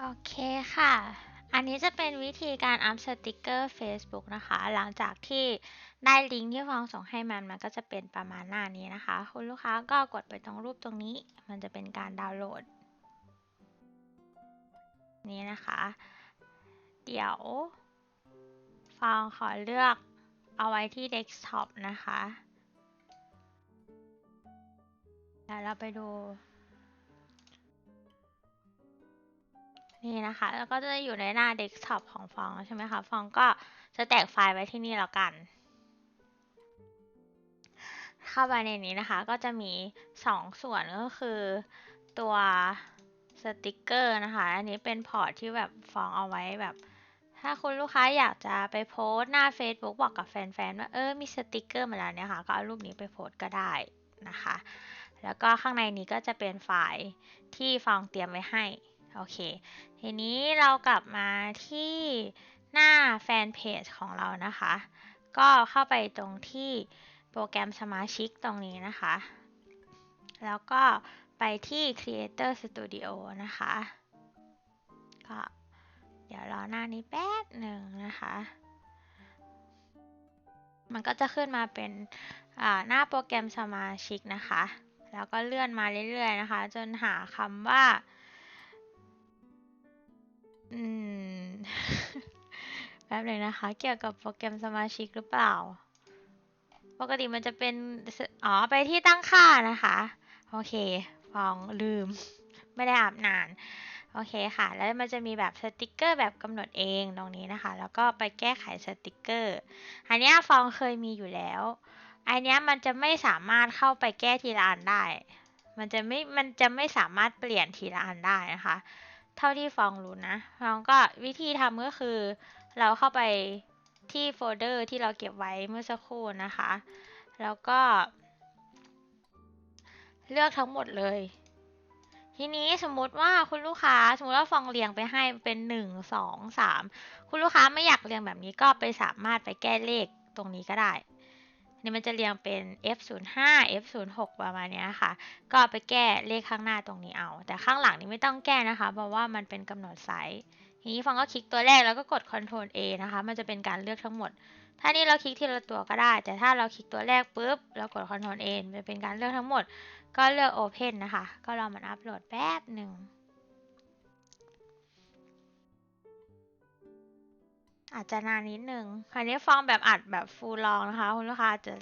โอเคค่ะ อันนี้จะเป็นวิธีการอัพสติกเกอร์ Facebook นะคะ หลังจากที่ได้ลิงก์ที่ฟองส่งให้มัน มันก็จะเป็นประมาณหน้านี้นะคะ คุณลูกค้าก็กดไปตรงรูปตรงนี้ มันจะเป็นการดาวน์โหลด นี่นะคะ เดี๋ยวฟองขอเลือกเอาไว้ที่เดสก์ท็อปนะคะ แล้วเราไปดู นี่นะคะ แล้วก็จะอยู่ในหน้าเดสก์ท็อปของฟองใช่ไหมคะ ฟองก็จะแตกไฟล์ไว้ที่นี่แล้วกัน เข้าไปในนี้นะคะ ก็จะมี 2 ส่วนก็คือตัวสติกเกอร์นะคะ อันนี้เป็นพอร์ตที่แบบฟองเอาไว้แบบ ถ้าคุณลูกค้าอยากจะไปโพสต์หน้า Facebook บอกกับแฟนๆ ว่าเออ มีสติกเกอร์มาแล้วเนี่ยค่ะ ก็เอารูปนี้ไปโพสต์ก็ได้นะคะ แล้วก็ข้างในนี้ก็จะเป็นไฟล์ที่ฟองเตรียมไว้ให้ โอเค ทีนี้เรากลับมาที่หน้าแฟนเพจของเรานะคะ ก็เข้าไปตรงที่โปรแกรมสมาชิกตรงนี้นะคะ แล้วก็ไปที่ Creator Studio นะคะ ก็เดี๋ยวรอหน้านี้แป๊บหนึ่งนะคะ มันก็จะขึ้นมาเป็นหน้าโปรแกรมสมาชิกนะคะ แล้วก็เลื่อนมาเรื่อยๆนะคะ จนหาคำว่า แป๊บเลยนะคะ เกี่ยวกับโปรแกรมสมาชิกหรือเปล่า ปกติมันจะเป็น อ๋อ ไปที่ตั้งค่านะคะ โอเค ฟองลืม ไม่ได้อาบนาน โอเคค่ะ แล้วมันจะมีแบบสติกเกอร์แบบกำหนดเองตรงนี้นะคะ แล้วก็ไปแก้ไขสติกเกอร์ อันนี้ฟองเคยมีอยู่แล้ว อันนี้มันจะไม่สามารถเข้าไปแก้ทีละอันได้ มันจะไม่ มันจะไม่สามารถเปลี่ยนทีละอันได้นะคะ เท่าที่ฟองรู้นะ ฟองก็วิธีทำก็คือ เราเข้าไปที่โฟลเดอร์ที่เราเก็บไว้เมื่อสักครู่นะคะ แล้วก็ เลือกทั้งหมดเลย ทีนี้สมมติว่าคุณลูกค้าสมมติว่าฟองเรียงไปให้เป็นหนึ่งสองสามคุณลูกค้าไม่อยากเรียงแบบนี้ก็ไปสามารถไปแก้เลขตรงนี้ก็ได้นี่มันจะเรียงเป็น F05 F06 ประมาณนี้ค่ะ ก็ไปแก้เลขข้างหน้าตรงนี้เอา แต่ข้างหลังนี้ไม่ต้องแก้นะคะ เพราะว่ามันเป็นกำหนดไซส์ ทีนี้ฟองก็คลิกตัวแรกแล้วก็กด Ctrl A นะคะ มันจะเป็นการเลือกทั้งหมด ถ้านี่เราคลิกทีละตัวก็ได้ แต่ถ้าเราคลิกตัวแรกปุ๊บแล้วกด Ctrl A มันจะเป็นการเลือกทั้งหมด ก็เลือก Open นะคะ ก็รอมันอัปโหลดแป๊บหนึ่งอาจจะนานนิดนึงคราวนี้ฟองแบบอัดแบบฟูลลองนะคะ คุณลูกค้าจะ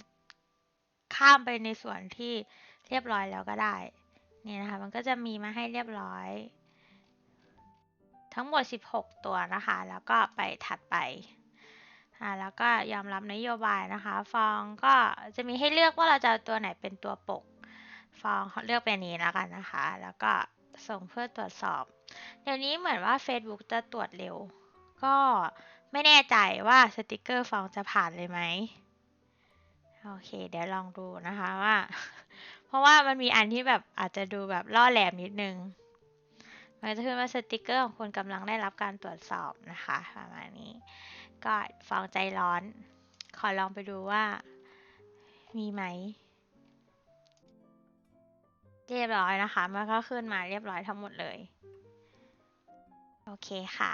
ข้ามไปในส่วนที่เรียบร้อยแล้วก็ได้นี่นะคะ มันก็จะมีมาให้เรียบร้อย ทั้งหมด 16 ตัวนะคะ แล้วก็ไปถัดไปแล้วก็ยอมรับนโยบายนะคะ ฟองก็จะมีให้เลือกว่าเราจะตัวไหนเป็นตัวปก ฟองเลือกเป็นนี้แล้วกันนะคะ แล้วก็ส่งเพื่อตรวจสอบ เดี๋ยวนี้เหมือนว่า Facebook จะตรวจเร็ว ก็ไม่แน่ใจว่าสติกเกอร์ฟองจะผ่านเลยไหมโอเค เดี๋ยวลองดูนะคะว่า เพราะว่ามันมีอันที่แบบอาจจะดูแบบล่อแหลมนิดนึง มันจะขึ้นว่าสติกเกอร์ของคุณกำลังได้รับการตรวจสอบนะคะประมาณนี้ ก็ฟองใจร้อน ขอลองไปดูว่า มีไหม เรียบร้อยนะคะ มันก็ขึ้นมาเรียบร้อยทั้งหมดเลย โอเคค่ะ